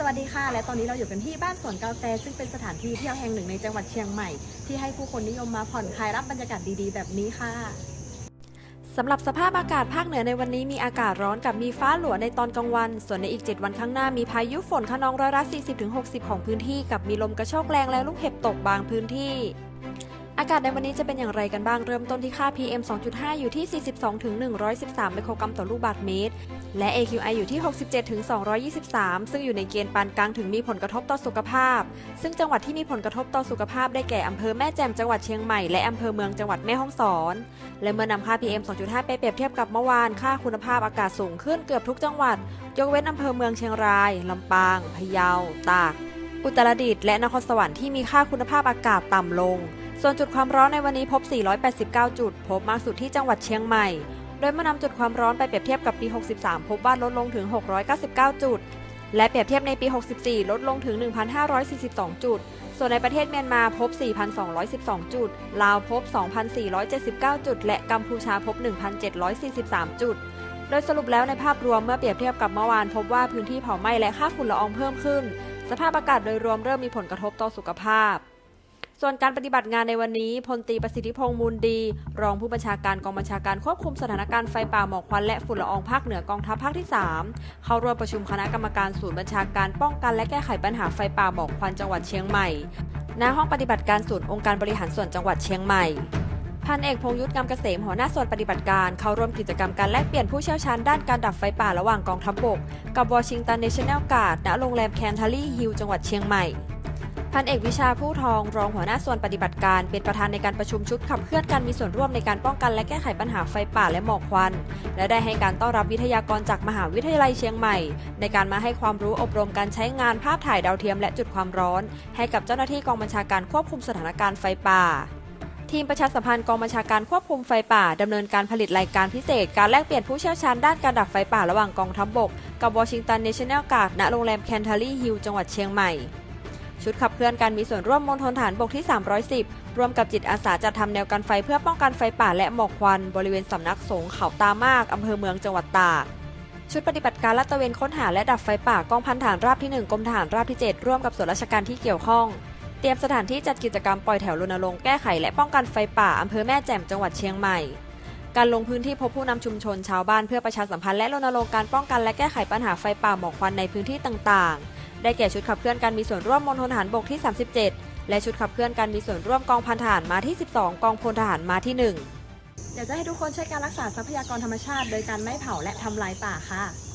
สวัสดีค่ะ และตอนนี้เราอยู่กันที่บ้านสวนกาแฟ ซึ่งเป็นสถานที่เที่ยวแห่งหนึ่งในจังหวัดเชียงใหม่ ที่ให้ผู้คนนิยมมาผ่อนคลายรับบรรยากาศดีๆ แบบนี้ค่ะสำหรับสภาพอากาศภาคเหนือในวันนี้มีอากาศร้อนกับมีฟ้าหลัวในตอนกลางวัน ส่วนในอีก 7 วันข้างหน้ามีพายุฝนคะนองร้อยละ40-60 ของพื้นที่กับมีลมกระโชกแรงและลูกเห็บตกบางพื้นที่ อากาศในวันนี้จะเป็นอย่างไรกันบ้างเริ่มต้นที่ค่า PM 2.5 อยู่ที่ 42ถึง113ไมโครกรัมต่อลูกบาศก์เมตร และ AQI อยู่ที่ 67ถึง223 ซึ่งอยู่ในเกณฑ์ปานกลางถึงมีผลกระทบต่อสุขภาพ ซึ่งจังหวัดที่มีผลกระทบต่อสุขภาพได้แก่อำเภอแม่แจ่มจังหวัดเชียงใหม่และอำเภอเมืองจังหวัดแม่ฮ่องสอน และเมื่อนำค่า PM 2.5 ไปเปรียบเทียบกับเมื่อวานค่าคุณภาพอากาศสูงขึ้นเกือบทุกจังหวัด ยกเว้นอำเภอเมืองเชียงรายลำปางพะเยาตากอุตรดิตถ์และนครสวรรค์ที่มีค่าคุณภาพอากาศต่ำลง ส่วนจุดความร้อนในวันนี้พบ 489 จุด พบมากสุดที่จังหวัดเชียงใหม่ โดยเมื่อนำจุดความร้อนไปเปรียบเทียบกับปี 63 พบว่าลดลงถึง 699 จุด และเปรียบเทียบในปี 64 ลดลงถึง 1,542 จุด ส่วนในประเทศเมียนมาพบ 4,212 จุด ลาวพบ 2,479 จุด และกัมพูชาพบ 1,743 จุด โดยสรุปแล้วในภาพรวมเมื่อเปรียบเทียบกับเมื่อวาน พบว่าพื้นที่เผาไหม้และค่าฝุ่นละอองเพิ่มขึ้น สภาพอากาศโดยรวมเริ่มมีผลกระทบต่อสุขภาพ ส่วนการปฏิบัติงานในวันนี้พลตีประสิทธิพงษ์มูลดี รองผู้บัญชาการกองบัญชาการควบคุมสถานการณ์ไฟป่าหมอกควันและฝุ่นละอองภาคเหนือกองทัพภาคที่ 3 เข้าร่วมประชุมคณะกรรมการศูนย์บัญชาการป้องกันและแก้ไขปัญหาไฟป่าหมอกควันจังหวัดเชียงใหม่ณห้องปฏิบัติการศูนย์องค์การบริหารส่วนจังหวัดเชียงใหม่พันเอกพงษ์ยุทธงามเกษมหัวหน้าส่วนปฏิบัติการเข้าร่วมกิจกรรมการแลกเปลี่ยนผู้เชี่ยวชาญด้านการดับไฟป่าระหว่างกองทัพบกกับวอชิงตันเนชั่นแนลการ์ดณโรงแรมแคนทารีฮิลจังหวัดเชียงใหม่ พันเอกวิชาผู้ทองรองหัวหน้าส่วนปฏิบัติการ เป็นประธานในการประชุมชุดขับเคลื่อนการมีส่วนร่วมในการป้องกันและแก้ไขปัญหาไฟป่าและหมอกควัน และได้ให้การต้อนรับวิทยากรจากมหาวิทยาลัยเชียงใหม่ ในการมาให้ความรู้อบรมการใช้งานภาพถ่ายดาวเทียมและจุดความร้อน ให้กับเจ้าหน้าที่กองบัญชาการควบคุมสถานการณ์ไฟป่าทีมประชาสัมพันธ์กองบัญชาการควบคุมไฟป่าดำเนินการผลิตรายการพิเศษ การแลกเปลี่ยนผู้เชี่ยวชาญด้านการดับไฟป่าระหว่างกองทัพบกกับวอชิงตันเนชั่นแนลการ์ดณโรงแรมแคนทารีฮิลจังหวัดเชียงใหม่ ชุดขับเคลื่อนการมีส่วนร่วมมณฑลฐานบกที่ 310 ร่วมกับจิตอาสาจัดทำแนวกันไฟเพื่อป้องกันไฟป่าและหมอกควัน บริเวณสำนักสงฆ์เขาตามากอำเภอเมืองจังหวัดตากชุดปฏิบัติการลาดตระเวนค้นหาและดับไฟป่ากองพันฐานราบที่ 1กรมทหารราบที่ 7 ร่วมกับส่วนราชการที่เกี่ยวข้อง เตรียมสถานที่จัดกิจกรรมปล่อยแถวรณรงค์แก้ไขและป้องกันไฟป่าอำเภอแม่แจ่มจังหวัดเชียงใหม่ การลงพื้นที่พบผู้นำชุมชนชาวบ้านเพื่อประชาสัมพันธ์และรณรงค์การป้องกันและแก้ไขปัญหาไฟป่าหมอกควันในพื้นที่ต่างๆ ได้แก่ชุดขับเคลื่อนการมีส่วนร่วมมณฑลทหารบกที่ 37 และชุดขับเคลื่อนการมีส่วนร่วมกองพันทหารมาที่ 12 กองพลทหารมาที่ 1 เดี๋ยวจะให้ทุกคนช่วยการรักษาทรัพยากรธรรมชาติ โดยการไม่เผาและทำลายป่าค่ะ